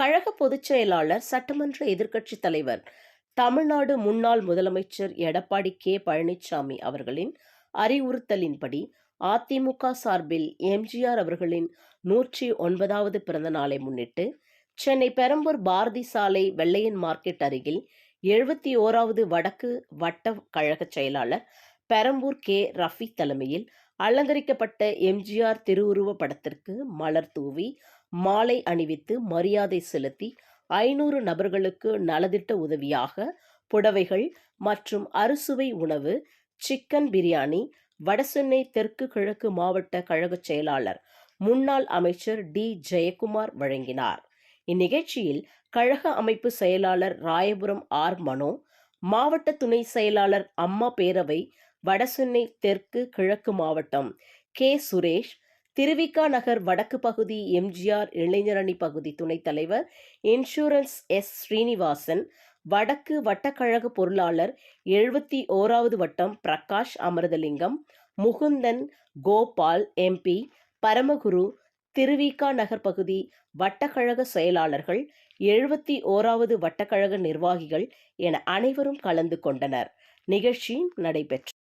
கழக பொதுச் செயலாளர் சட்டமன்ற எதிர்க்கட்சித் தலைவர் தமிழ்நாடு முன்னாள் முதலமைச்சர் எடப்பாடி கே. பழனிசாமி அவர்களின் அறிவுறுத்தலின்படி அதிமுக சார்பில் எம்ஜிஆர் அவர்களின் நூற்றி ஒன்பதாவது பிறந்த நாளை முன்னிட்டு சென்னை பெரம்பூர் பாரதி சாலை வெள்ளையன் மார்க்கெட் அருகில் எழுபத்தி ஓராவது வடக்கு வட்ட கழக செயலாளர் பெரம்பூர் கே. ரஃபி தலைமையில் அலங்கரிக்கப்பட்ட எம்ஜிஆர் திருவுருவ படத்திற்கு மலர் தூவி மாலை அணிவித்து மரியாதை செலுத்தி ஐநூறு நபர்களுக்கு நலதிட்ட உதவியாக புடவைகள் மற்றும் அறுசுவை உணவு சிக்கன் பிரியாணி வடசென்னை தெற்கு கிழக்கு மாவட்ட கழக செயலாளர் முன்னாள் அமைச்சர் டி. ஜெயக்குமார் வழங்கினார். இந்நிகழ்ச்சியில் கழக அமைப்பு செயலாளர் ராயபுரம் ஆர். மனோ மாவட்ட துணை செயலாளர் அம்மா பேரவை வடசென்னை தெற்கு கிழக்கு மாவட்டம் கே. சுரேஷ் திருவிக்கா நகர் வடக்கு பகுதி எம்ஜிஆர் இளைஞரணி பகுதி துணைத் தலைவர் இன்சூரன்ஸ் எஸ். ஸ்ரீனிவாசன் வடக்கு வட்டக்கழக பொருளாளர் எழுபத்தி ஓராவது வட்டம் பிரகாஷ் அமிர்தலிங்கம் முகுந்தன் கோபால் எம்பி பரமகுரு திருவிக்கா நகர் பகுதி வட்டக்கழக செயலாளர்கள் எழுபத்தி ஓராவது வட்டக்கழக நிர்வாகிகள் என அனைவரும் கலந்து கொண்டனர். நிகழ்ச்சி நடைபெற்றது